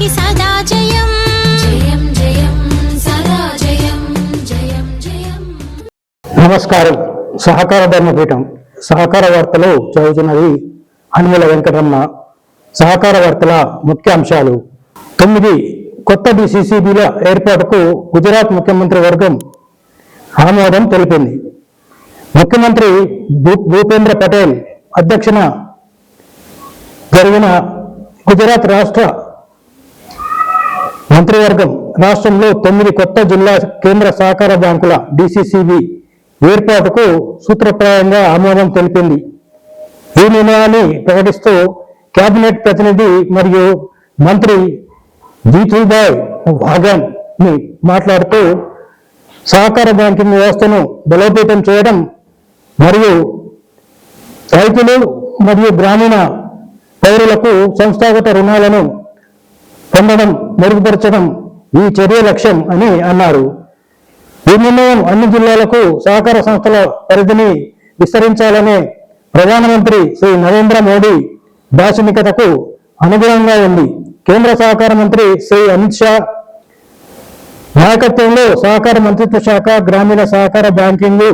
మనకి సదా జయం. జయం జయం సదా జయం జయం జయం. నమస్కారం. సహకార ధర్మపీఠం సహకార వార్తలు చదువుతున్నది హనుమల వెంకటరమణ. సహకార వార్తల ముఖ్య అంశాలు. తొమ్మిది కొత్త డిసిసిబిల ఏర్పాటుకు గుజరాత్ ముఖ్యమంత్రి వర్గం ఆమోదం తెలిపింది. ముఖ్యమంత్రి భూ- భూపేంద్ర పటేల్ అధ్యక్షన జరిగిన గుజరాత్ రాష్ట్ర మంత్రివర్గం రాష్ట్రంలో తొమ్మిది కొత్త జిల్లా కేంద్ర సహకార బ్యాంకుల డిసిసిబి ఏర్పాటుకు సూత్రప్రాయంగా ఆమోదం తెలిపింది. ఈ నిర్ణయాన్ని ప్రకటిస్తూ కేబినెట్ ప్రతినిధి మరియు మంత్రి జీతూబాయ్ వాగన్ని మాట్లాడుతూ సహకార బ్యాంకింగ్ వ్యవస్థను బలోపేతం చేయడం మరియు రైతులు మరియు గ్రామీణ పౌరులకు సంస్థాగత రుణాలను పొందడం మెరుగుపరచడం ఈ చర్య లక్ష్యం అని అన్నారు. ఈ నిర్ణయం అన్ని జిల్లాలకు సహకార సంస్థల పరిధిని విస్తరించాలనే ప్రధానమంత్రి శ్రీ నరేంద్ర మోడీ దార్శనికతకు అనుగుణంగా ఉంది. కేంద్ర సహకార మంత్రి శ్రీ అమిత్ షా నాయకత్వంలో సహకార మంత్రిత్వ శాఖ గ్రామీణ సహకార బ్యాంకింగ్ను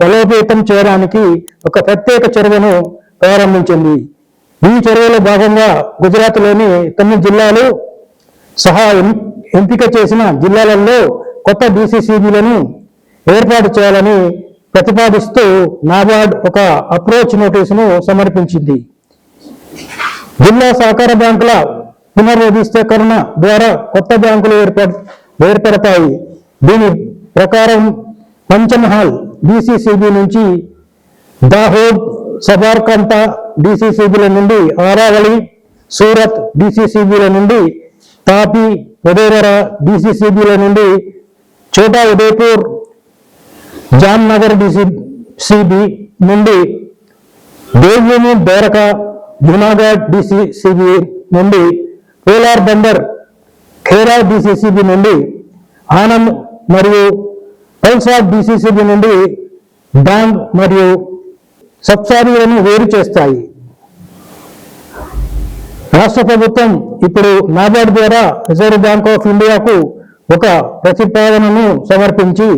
బలోపేతం చేయడానికి ఒక ప్రత్యేక చర్యను ప్రారంభించింది. ఈ చర్యలో భాగంగా గుజరాత్లోని తొమ్మిది జిల్లాలు సహా ఎం- ఎంపిక చేసిన జిల్లాలలో కొత్త డిసిసిబిలను ఏర్పాటు చేయాలని ప్రతిపాదిస్తూ నాబార్డ్ ఒక అప్రోచ్ నోటీసును సమర్పించింది. జిల్లా సహకార బ్యాంకుల పునర్వ్యవస్థీకరణ ద్వారా కొత్త బ్యాంకులు ఏర్పడ ఏర్పడతాయి. దీని ప్రకారం పంచమహల్ డిసిసిబి నుంచి దాహోద్ సబార్కంట డిసిసిబిల నుండి ఆరావళి సూరత్ డిసిసిబిల నుండి తాపి వడోదర డిసిసిబిల నుండి చోటా ఉదయపూర్ జామ్నగర్ డిసిసిబి నుండి దేవ్యూని బేరక జునాగఢ్ డిసిసిబి నుండి కోలార్ బందర్ ఖేరా డిసిసిబి నుండి ఆనంద్ మరియు పల్సాడ్ డిసిసిబి నుండి డాంగ్ మరియు సబ్సారీలను వేరు చేస్తాయి. రాష్ట్ర ప్రభుత్వం ఇప్పుడు నాబార్డ్ ద్వారా రిజర్వ్ బ్యాంక్ ఆఫ్ ఇండియాకు ఒక ప్రతిపాదనను సమర్పించి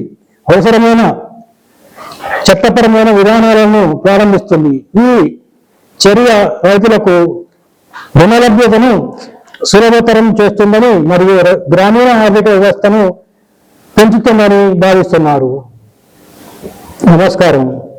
అవసరమైన చట్టపరమైన విధానాలను ప్రారంభిస్తుంది. ఈ చర్య రైతులకు రుణలభ్యతను సులభతరం చేస్తుందని మరియు గ్రామీణ ఆర్థిక వ్యవస్థను పెంచుతుందని భావిస్తున్నారు. నమస్కారం.